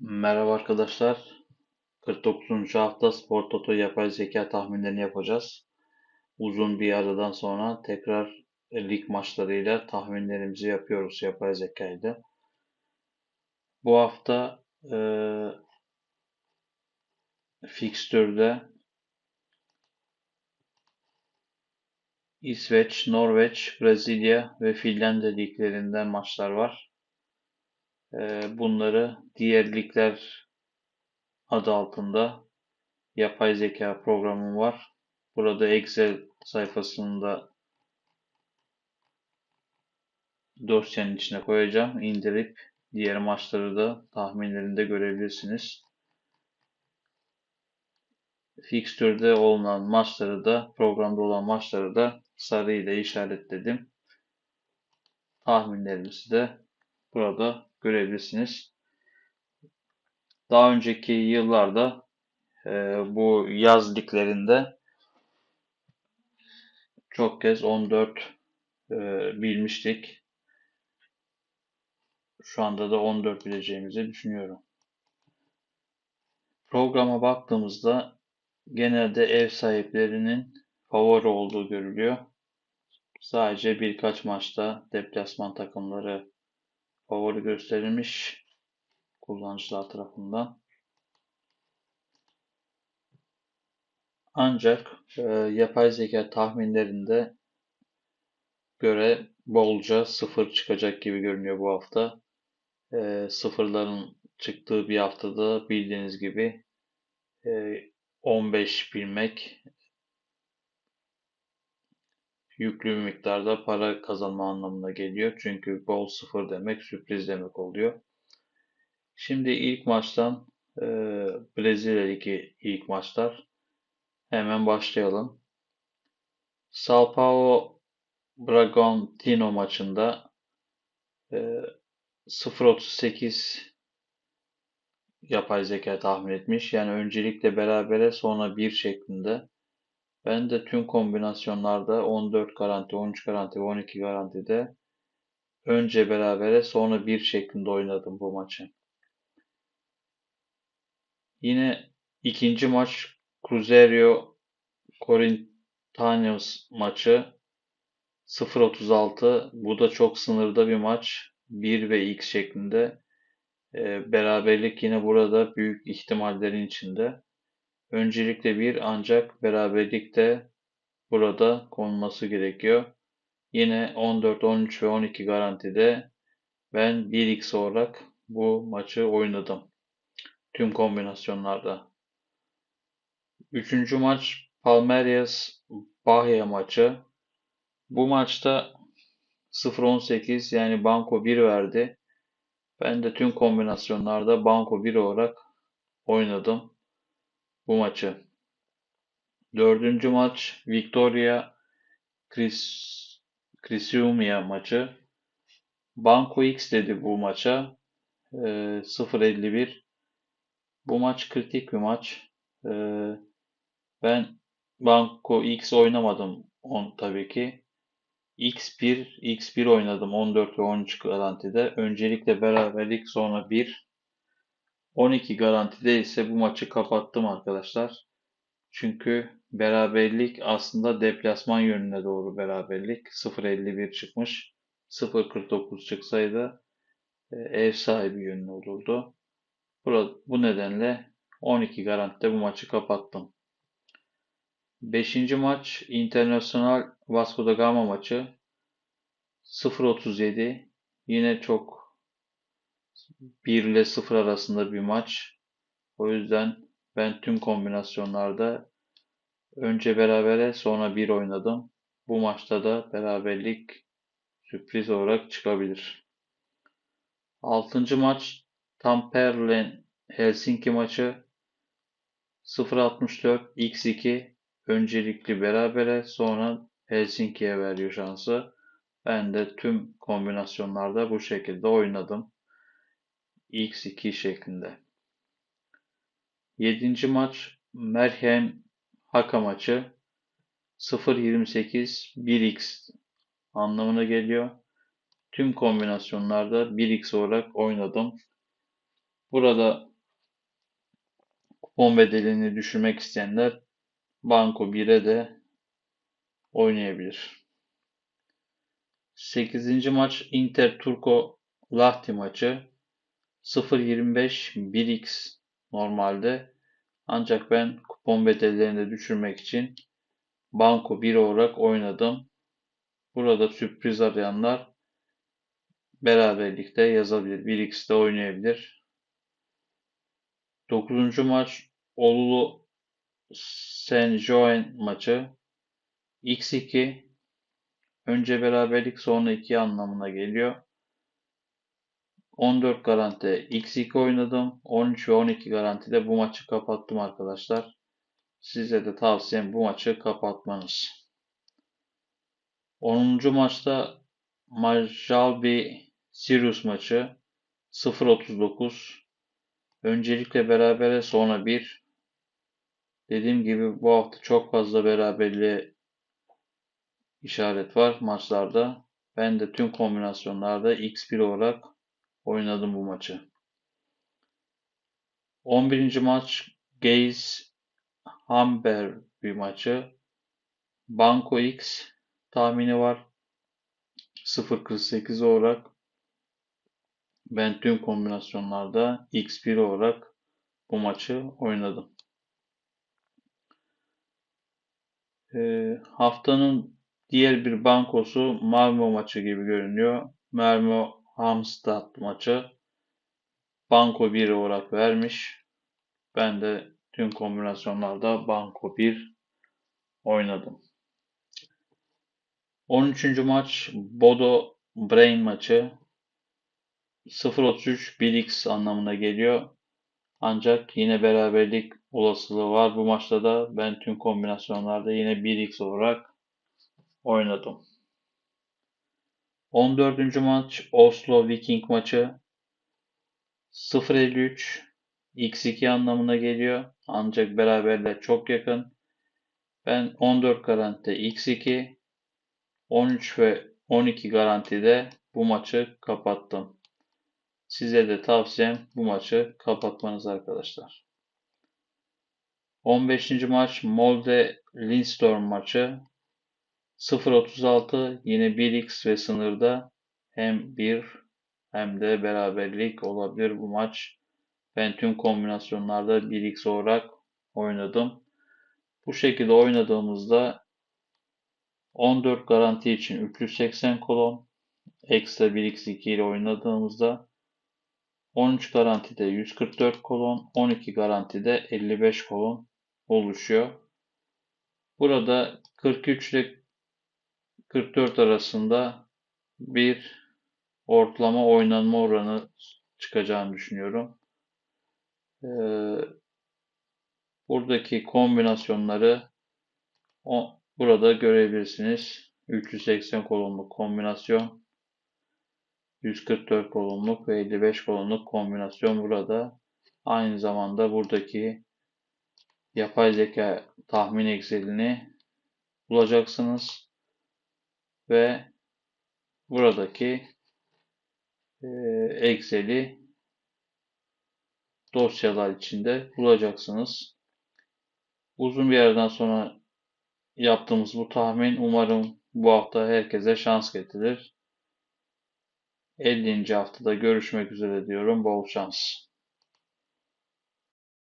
Merhaba arkadaşlar. 49. hafta Spor Toto yapay zeka tahminlerini yapacağız. Uzun bir aradan sonra tekrar lig maçlarıyla tahminlerimizi yapıyoruz yapay zeka ile. Bu hafta e, fikstürde İsveç, Norveç, Brezilya ve Finlandiya liglerinden maçlar var. E, bunları diğer ligler adı altında yapay zeka programım var. Burada Excel sayfasında dosyanın içine koyacağım. İndirip diğer maçları da tahminlerinde görebilirsiniz. Fixture'de olunan maçları da programda olan maçları da sarı ile işaretledim. Tahminlerimizi de burada görebilirsiniz. Daha önceki yıllarda e, bu yaz liglerinde çok kez 14 e, bilmiştik. Şu anda da 14 bileceğimizi düşünüyorum. Programa baktığımızda genelde ev sahiplerinin favori olduğu görülüyor. Sadece birkaç maçta deplasman takımları favori gösterilmiş kullanıcılar tarafından. Ancak e, yapay zeka tahminlerinde göre bolca sıfır çıkacak gibi görünüyor bu hafta. E, sıfırların çıktığı bir haftada bildiğiniz gibi e, 15 bilmek yüklü miktarda para kazanma anlamına geliyor. Çünkü bol sıfır demek sürpriz demek oluyor. Şimdi ilk maçtan e, Brezilya Ligi ilk maçlar. Hemen başlayalım. Sao Paulo Bragantino maçında e, 0.38 yapay zeka tahmin etmiş. Yani öncelikle berabere sonra 1 şeklinde. Ben de tüm kombinasyonlarda 14 garanti, 13 garanti ve 12 garantide önce berabere sonra 1 şeklinde oynadım bu maçı. Yine ikinci maç Cruzeiro Corinthians maçı 0.36 bu da çok sınırda bir maç. 1 ve x şeklinde. E, beraberlik yine burada büyük ihtimallerin içinde. Öncelikle 1 ancak beraberlik de burada konulması gerekiyor. Yine 14, 13 ve 12 garantide ben 1x olarak bu maçı oynadım. Tüm kombinasyonlarda. Üçüncü maç Palmeiras Bahia maçı. Bu maçta 0-18 yani banko 1 verdi. Ben de tüm kombinasyonlarda banko 1 olarak oynadım bu maçı. Dördüncü maç Victoria Crisiumia maçı. Banko X dedi bu maça. E, 0.51 Bu maç kritik bir maç. E, ben Banko X oynamadım on tabii ki. X1, X1 oynadım 14 ve 13 garantide. Öncelikle beraberlik sonra 1. 12 garantide ise bu maçı kapattım arkadaşlar. Çünkü beraberlik aslında deplasman yönüne doğru beraberlik. 0.51 çıkmış. 0.49 çıksaydı e, ev sahibi yönüne olurdu. Bu nedenle 12 garantide bu maçı kapattım. Beşinci maç International Vasco da Gama maçı 0.37 yine çok 1 ile 0 arasında bir maç. O yüzden ben tüm kombinasyonlarda önce berabere sonra 1 oynadım. Bu maçta da beraberlik sürpriz olarak çıkabilir. Altıncı maç Tamperlen Helsinki maçı 0.64 x2 öncelikli berabere sonra Helsinki'ye veriyor şansı. Ben de tüm kombinasyonlarda bu şekilde oynadım. X2 şeklinde. 7. maç Merhem Haka maçı 0.28 1x anlamına geliyor. Tüm kombinasyonlarda 1x olarak oynadım. Burada kupon bedelini düşürmek isteyenler Banko 1'e de oynayabilir. 8. maç Inter Turco Lahti maçı 0.25 1x normalde ancak ben kupon bedellerini de düşürmek için Banko 1 olarak oynadım. Burada sürpriz arayanlar beraberlikte yazabilir. 1x'de oynayabilir. 9. maç Olulu Saint Joen maçı x2 önce beraberlik sonra 2 anlamına geliyor. 14 garanti x2 oynadım. 13 ve 12 garantide bu maçı kapattım arkadaşlar. Size de tavsiyem bu maçı kapatmanız. 10. maçta Majalbi Sirius maçı 0.39 Öncelikle berabere sonra 1 Dediğim gibi bu hafta çok fazla beraberliğe işaret var maçlarda. Ben de tüm kombinasyonlarda x1 olarak oynadım bu maçı. 11. maç Gaze Hamber bir maçı. Banko X tahmini var. 0.48 olarak ben tüm kombinasyonlarda X1 olarak bu maçı oynadım. Ee, haftanın diğer bir bankosu Malmo maçı gibi görünüyor. Malmo Hamstad maçı banko 1 olarak vermiş. Ben de tüm kombinasyonlarda banko 1 oynadım. 13. maç Bodo Brain maçı 0.33 1x anlamına geliyor. Ancak yine beraberlik olasılığı var. Bu maçta da ben tüm kombinasyonlarda yine 1x olarak oynadım. 14. maç Oslo Viking maçı 0.53 x2 anlamına geliyor. Ancak beraberler çok yakın. Ben 14 garanti x2 13 ve 12 garantide bu maçı kapattım. Size de tavsiyem bu maçı kapatmanız arkadaşlar. 15. maç Molde Lindstorm maçı 0.36 yine 1x ve sınırda hem 1 hem de beraberlik olabilir bu maç. Ben tüm kombinasyonlarda 1x olarak oynadım. Bu şekilde oynadığımızda 14 garanti için 380 kolon ekstra 1x2 ile oynadığımızda 13 garantide 144 kolon, 12 garantide 55 kolon oluşuyor. Burada 43 ile 44 arasında bir ortalama oynanma oranı çıkacağını düşünüyorum. Ee, buradaki kombinasyonları burada görebilirsiniz. 380 kolonlu kombinasyon, 144 kolonluk ve 55 kolonluk kombinasyon burada. Aynı zamanda buradaki yapay zeka tahmin Excel'ini bulacaksınız ve buradaki e, Excel'i dosyalar içinde bulacaksınız. Uzun bir yerden sonra yaptığımız bu tahmin umarım bu hafta herkese şans getirir. 50. haftada görüşmek üzere diyorum. Bol şans.